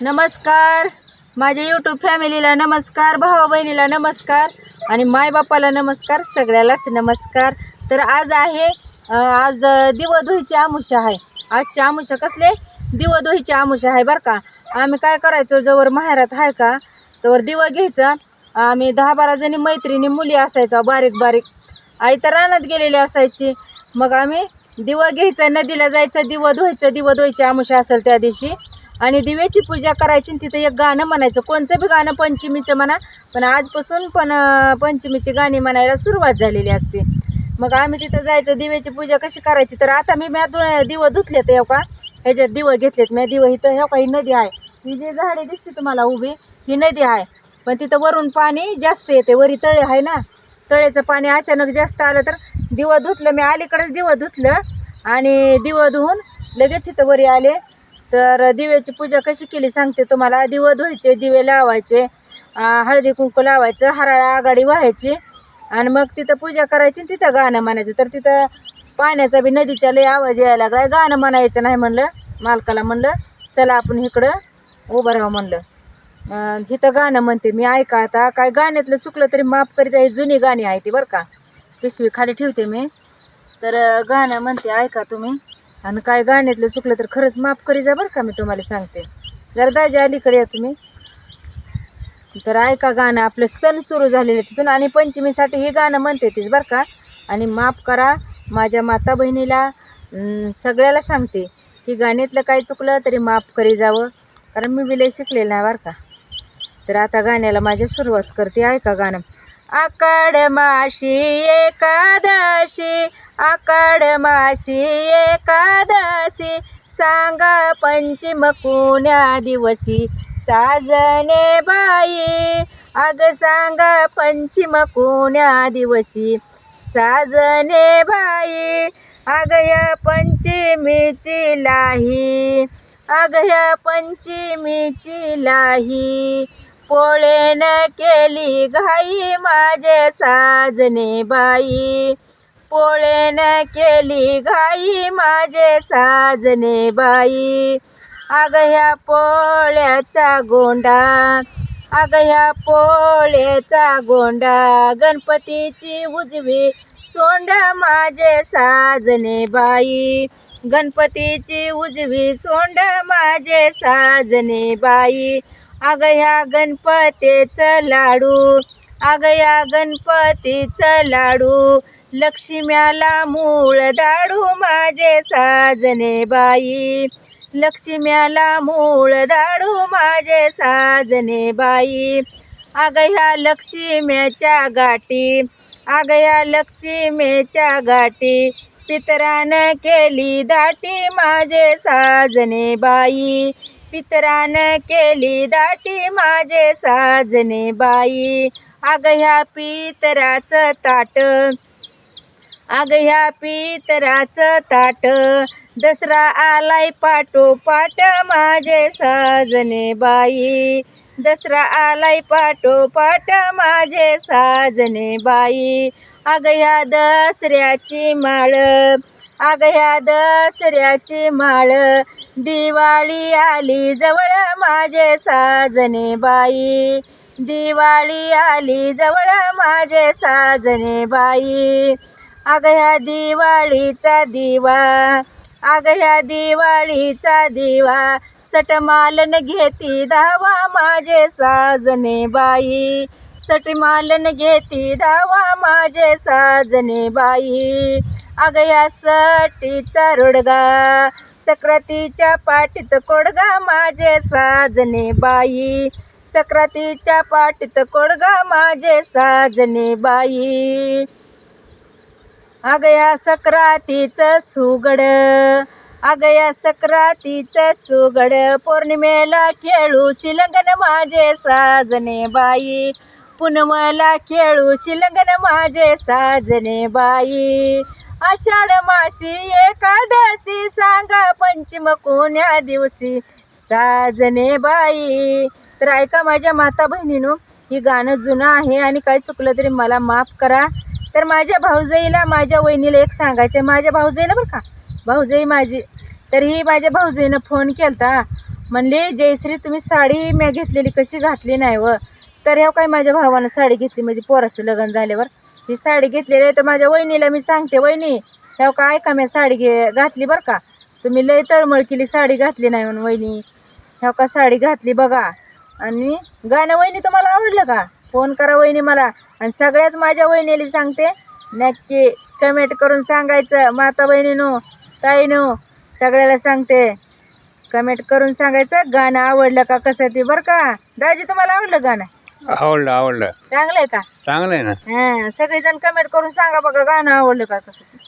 नमस्कार. माझ्या यूट्यूब फॅमिलीला नमस्कार भावा बहिणीला नमस्कार आणि मायबापाला नमस्कार सगळ्यालाच नमस्कार. तर आज आहे आज दिवधुईची आमुषा आहे. आजची आमुषा कसले? दिवधुईची आमुषा आहे बरं का. आम्ही काय करायचो? जवळ माहेरात आहे का? तर दिवं घ्यायचं. आम्ही दहा बारा जणी मैत्रिणी मुली असायचो बारीक बारीक आई तर रानात गेलेली असायची. मग आम्ही दिवं घ्यायचं नदीला जायचं दिवं धुवायचं दिव धुवायची आमुषा असेल त्या दिवशी. आणि दिव्याची पूजा करायची आणि तिथं एक गाणं म्हणायचं. कोणचं बी गाणं पंचमीचं म्हणा पण आजपासून पण पंचमीची गाणी म्हणायला सुरुवात झालेली असते. मग आम्ही तिथं जायचं दिव्याची पूजा कशी करायची? तर आता मी म्या दोन दिवं धुतलेत हो का ह्याच्यात दिवं घेतलेत म्या दिवं इथं ह्या का ही नदी आहे. ही जी झाडे दिसते तुम्हाला उभी ही नदी आहे. पण तिथं वरून पाणी जास्त येते वरी तळे आहे ना. तळ्याचं पाणी अचानक जास्त आलं तर दिवं धुतलं मी अलीकडेच दिवं धुतलं आणि दिवं धुवून लगेच इथं वरी आले. तर दिव्याची पूजा कशी केली सांगते तुम्हाला. दिवं धुवायचे दिवे लावायचे हळदी कुंकू लावायचं हराळा आघाडी व्हायची. आणि मग तिथं पूजा करायची तिथं गाणं म्हणायचं. तर तिथं पाण्याचा बी नदीच्या लय आवाज यायला लागला गाणं म्हणायचं नाही म्हणलं मालकाला म्हणलं चला आपण इकडं उभं राहा म्हणलं. तिथं इथं गाणं म्हणते मी ऐका आता. काय गाण्यातलं चुकलं तरी माफ करीत आहे जुनी गाणी आहे ती बरं का. पिशवी खाली ठेवते मी. तर गाणं म्हणते ऐका तुम्ही. आणि काय गाण्यातलं चुकलं तर खरंच माफ करी जा बरं का मी तुम्हाला सांगते. जरा दाजी अलीकडे या तुम्ही. तर ऐका गाणं आपलं सण सुरू झालेले तिथून आणि पंचमीसाठी हे गाणं म्हणते तीच बरं का. आणि माफ करा माझ्या माता बहिणीला सगळ्याला सांगते की गाण्यातलं काय चुकलं तरी माफ करी जावं. कारण मी विलय शिकलेलं नाही बरं का. तर आता गाण्याला माझ्या सुरुवात करते. ऐका गाणं. आकाड माशी एकादशी आकाड माशी एकादशी. सांगा पंचम कुण्या दिवशी? साजने बाई. अग सांगा पंचम कुण्या दिवशी? साजने बाई. अग या पंचमीची लाही. अग ह्या पंचमीची लाही. पोळेन केली घाई माझे साजने बाई. पोळेन केली घाई माझे साजने बाई. अग ह्या पोळ्याचा गोंडा अग ह्या पोळ्याचा गोंडा गणपतीची उजवी सोंड माझे साजने बाई. गणपतीची उजवी सोंड माझे साजने बाई. अग ह्या गणपतीचं लाडू अग या गणपतीचं लाडू लक्ष्म्याला मूळ दाडू माझे साजने बाई. लक्ष्म्याला मूळ दाडू माझे साजने बाई. आग ह्या लक्ष्म्याच्या गाठी आग ह्या लक्ष्मीच्या गाठी. पितरानं केली दाटी माझे साजने बाई. पितरानं केली दाटी माझे साजने बाई. आग ह्या पितराचं ताट अग ह्या पितराचं ताट. दसरा आलाय पाठोपाठ माझे साजने बाई. दसरा आलाय पाठोपाठ माझे साजने बाई. अग ह्या दसऱ्याची माळ. अग ह्या दसऱ्याची माळ. दिवाळी आली जवळ माझे साजने बाई. दिवाळी आली जवळ माझे साजने बाई. अगया ह्या दिवाळीचा दिवा अग ह्या दिवाळीचा दिवा सटमालन घेती धावा माझे साजने बाई. सटमालन घेती धावा माझे साजने बाई. अगया ह्या सटीचा रोडगा सक्रातीच्या पाठीत कोडगा माझे साजने बाई. सक्रातीच्या पाठीत कोडगा माझे साजने बाई. अगया सक्रातीच सक्रातीचं सुगड अगया सक्रातीच सक्रातीचं सुगड. पौर्णिमेला खेळू शिलंगन माझे साजने बाई. पुनमला खेळू शिलंगन माझे साजने बाई. आषाढ मासी एकादशी सांगा पंचम कोण्या दिवशी साजने बाई. तर ऐका माझ्या माता बहिणीनो ही गाणं जुनं आहे आणि काही चुकलं तरी मला माफ करा. तर माझ्या भाऊजाईला माझ्या वहिनीला एक सांगायचं आहे माझ्या भाऊजाईला बरं का? भाऊजाई माझी. तर ही माझ्या भाऊजाईनं फोन केला म्हणले जयश्री तुम्ही साडी मी घेतलेली कशी घातली नाही व? तर ह्या काय माझ्या भावानं साडी घेतली? म्हणजे पोराचं लग्न झाल्यावर. ही साडी घेतलेली आहे तर माझ्या वहिनीला मी सांगते वहिनी ह्या का ऐका मी साडी घे घातली बरं का? तुम्ही लय तळमळ केली साडी घातली नाही म्हणून वहिनी. ह्या का साडी घातली बघा. आणि गाणं वहिनी तुम्हाला आवडलं का? फोन करा वहिनी मला. आणि सगळ्याच माझ्या वहिनीला सांगते. नक्की कमेंट करून सांगायचं. माता बहिणीनो ताईनो सगळ्याला सांगते. कमेंट करून सांगायचं. गाणं आवडलं का कसं ते बरं का? दाजी तुम्हाला आवडलं गाणं? आवडलं आवडलं. चांगलं आहे का? चांगलं आहे ना. हां सगळेजण कमेंट करून सांगा बघा गाणं आवडलं का कसं ते.